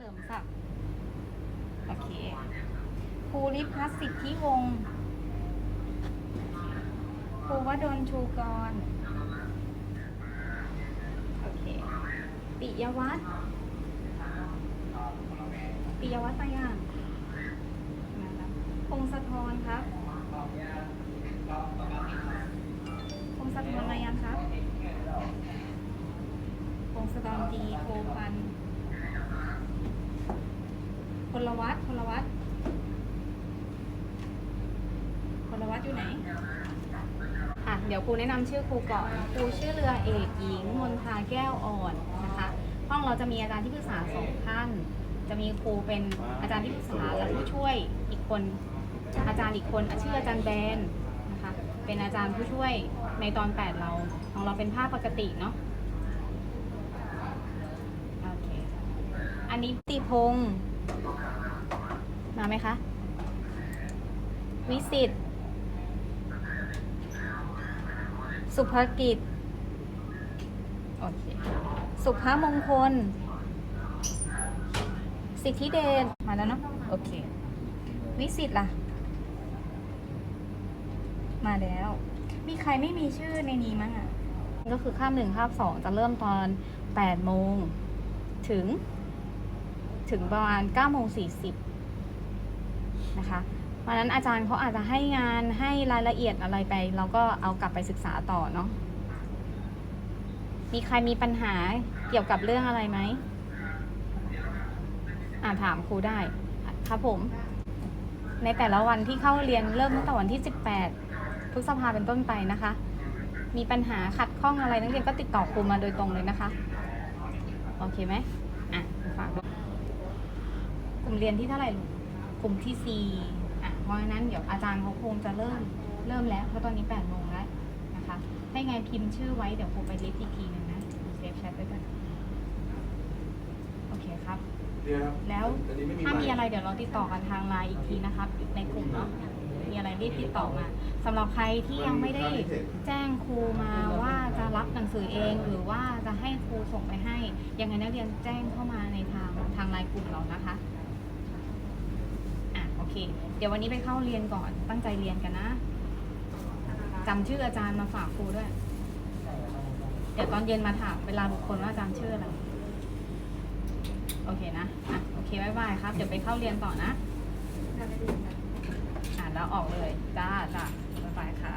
เลิมศักดิ์โอเคภูริพัฒน์สิทธิวงศ์ภูวดลชูกร โอเค ปิยวัฒน์ปิยวัฒน์ไปอะมาแล้วพงศธรครับพงศธรมายังครับพงศธรดีโพพันธ์ พลวัตพลวัตพลวัตอยู่ไหน อะ เดี๋ยวครูแนะนำชื่อครูก่อน ครูชื่อเรือเอกหญิงมนทาแก้วอ่อนนะคะ ห้องเราจะมีอาจารย์ที่ปรึกษาสองท่าน จะมีครูเป็นอาจารย์ที่ปรึกษาและผู้ช่วยอีกคน อาจารย์อีกคนชื่ออาจารย์แบนนะคะ เป็นอาจารย์ผู้ช่วยในตอน8เรา ของเราเป็นภาพปกติเนาะอันนี้ติพงศ์ มาไหมคะ วิสิตสุภกิจ โอเค สุภามงคล สิทธิเดช มาแล้วเนาะ โอเค วิสิตล่ะ มาแล้ว มีใครไม่มีชื่อในนี้มั้งอะ ก็คือข้ามหนึ่งข้ามสองจะเริ่มตอนแปดโมง ถึง ถึงประมาณ9ก้าโมงสี่สิบ นะคะวันนั้นอาจารย์เขาอาจจะให้งานให้รายละเอียดอะไรไป เราก็เอากลับไปศึกษาต่อเนาะมีใครมีปัญหาเกี่ยวกับเรื่องอะไรไหมอ่าถามครูได้ครับผม ในแต่ละวันที่เข้าเรียนเริ่มตั้งแต่วันที่ 18พฤษภาเป็นต้นไปนะคะ มีปัญหาขัดข้องอะไรนักเรียนก็ติดต่อครูมาโดยตรงเลยนะคะ โอเคไหมอะฝากกลุ่มเรียนที่เท่าไหร่ลูก กลุ่มที่สี่อะเพราะฉะนั้นเดี๋ยวอาจารย์เขาคงจะเริ่มเริ่มแล้วเพราะตอนนี้แปดโมงแล้วนะคะให้ไงพิมพ์ชื่อไว้เดี๋ยวครูไปลิสต์อีกทีหนึ่งนะเซฟแชทไว้ก่อนโอเคครับ เดี๋ยวครับแล้วอันนี้ไม่มีถ้ามีไมค์อะไรเดี๋ยวเราติดต่อกันทางไลน์อีกทีนะครับในกลุ่มเนาะมีอะไรรีบติดต่อมาสำหรับใครที่ยังไม่ได้แจ้งครูมาว่าจะรับหนังสือเอง หรือว่าจะให้ครูส่งไปให้ยังไงนักเรียนแจ้งเข้ามาในทางทางไลน์กลุ่มเรานะคะอะโอ เค เดี๋ยววันนี้ไปเข้าเรียนก่อน ตั้งใจเรียนกันนะจำชื่ออาจารย์มาฝากครูด้วย เดี๋ยวตอนเย็นมาถามเวลาบุคคลว่าอาจารย์ชื่ออะไร โอเคนะ อะ โอเคบายบายครับ เดี๋ยวไปเข้าเรียนต่อนะ อะแล้วออกเลย จ้าจ้าบายบายค่ะ